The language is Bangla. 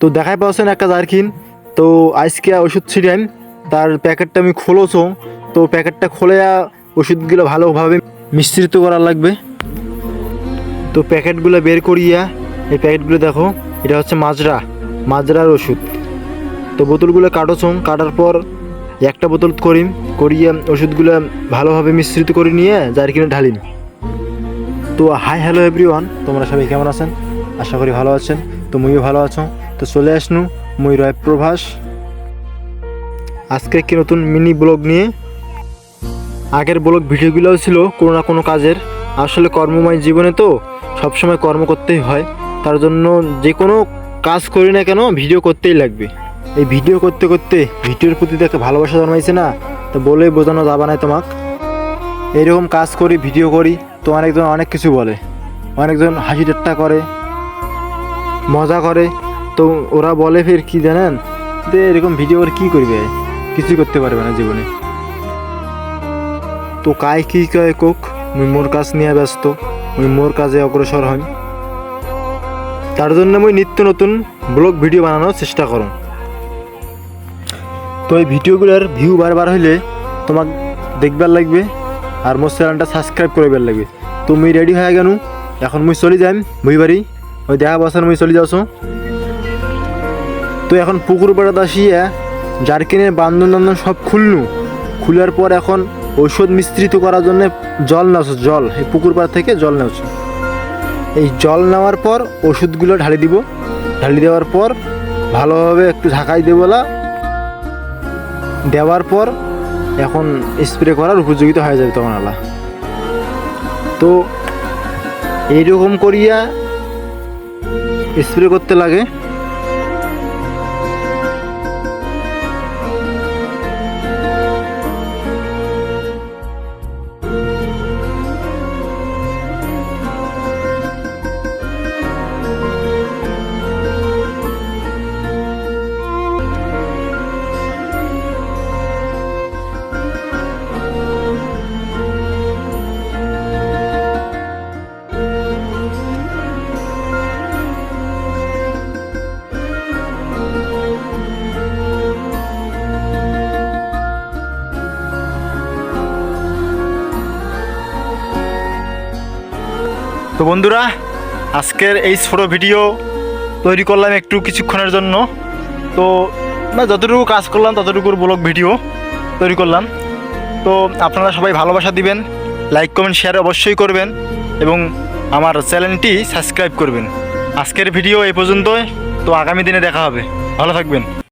তো দেখাই পাচ্ছেন একটা জারকিন তো আজকে ওষুধ ছিটাইম তার প্যাকেটটা আমি খোলোছো। তো প্যাকেটটা খোলে ওষুধগুলো ভালোভাবে মিশ্রিত করা লাগবে। তো প্যাকেটগুলো বের করিয়া, এই প্যাকেটগুলো দেখো, এটা হচ্ছে মাজরা, মাজরার ওষুধ। তো বোতলগুলো কাটোছং, কাটার পর একটা বোতল করিম, করিয়া ওষুধগুলো ভালোভাবে মিশ্রিত করে নিয়ে জারকিনে ঢালিম তো হাই হ্যালো এভরিওয়ান, তোমরা সবাই কেমন আছেন? আশা করি ভালো আছেন। তো মুইও ভালো আছো? তো চলে আসনু, মই রয় প্রভাস। আজকে একটি নতুন মিনি ব্লগ নিয়ে। আগের ব্লগ ভিডিওগুলোও ছিল কোনো না কোনো কাজের। আসলে কর্মময় জীবনে তো সবসময় কর্ম করতেই হয়। তার জন্য যে কোনো কাজ করি না কেন ভিডিও করতেই লাগবে। এই ভিডিও করতে করতে ভিডিওর প্রতি দেখে ভালোবাসা জন্মাইছে না, তো বলে বোঝানো যাবে না তোমাক। এইরকম কাজ করি, ভিডিও করি তো অনেকজন অনেক কিছু বলে। অনেকজন হাসি ঠাট্টা করে, মজা করে তো ওরা বলে ফের কি জানেন? যে এরকম ভিডিও কী করবে? কিছুই করতে পারবে না জীবনে। তো কায় কি কয় কোক? মুই মোর কাজ নিয়ে ব্যস্ত। মুই মোর কাজে অগ্রসর হই। তার জন্য মুই নিত্য নতুন ব্লগ ভিডিও বানানোর চেষ্টা করো তো এই ভিডিওগুলোর ভিউ বারবার হইলে তোমাক দেখবার লাগবে আর মোর চ্যানেলটা সাবস্ক্রাইব করবার লাগবে। তো মুই রেডি হয়ে গেল এখন মুই চলে যাই মুই বাড়ি। ওই দেখা বসার মুই চলে যাওছো তো এখন পুকুর পাড়াত আসিয়া জারকিনের বান্ধন টান্ধন সব খুলনু। খুলার পর এখন ঔষধ মিশ্রিত করার জন্য জল নেওছো, জল। এই পুকুর পাড় থেকে জল নেওছো। এই জল নেওয়ার পর ওষুধগুলো ঢালি দিব। ঢালি দেওয়ার পর ভালোভাবে একটু ঢাকাই দেবলা দেওয়ার পর এখন স্প্রে করার উপযোগিতা হয়ে যাবে তখন আলা। তো এইরকম করিয়া স্প্রে করতে লাগে। তো বন্ধুরা, আজকের এই ছোটো ভিডিও তৈরি করলাম একটু কিছুক্ষণের জন্য। তো না যতটুকু কাজ করলাম, ততটুকুর ব্লগ ভিডিও তৈরি করলাম। তো আপনারা সবাই ভালোবাসা দিবেন, লাইক, কমেন্ট শেয়ার অবশ্যই করবেন এবং আমার চ্যানেলটি সাবস্ক্রাইব করবেন। আজকের ভিডিও এই পর্যন্তই, তো আগামী দিনে দেখা হবে। ভালো থাকবেন।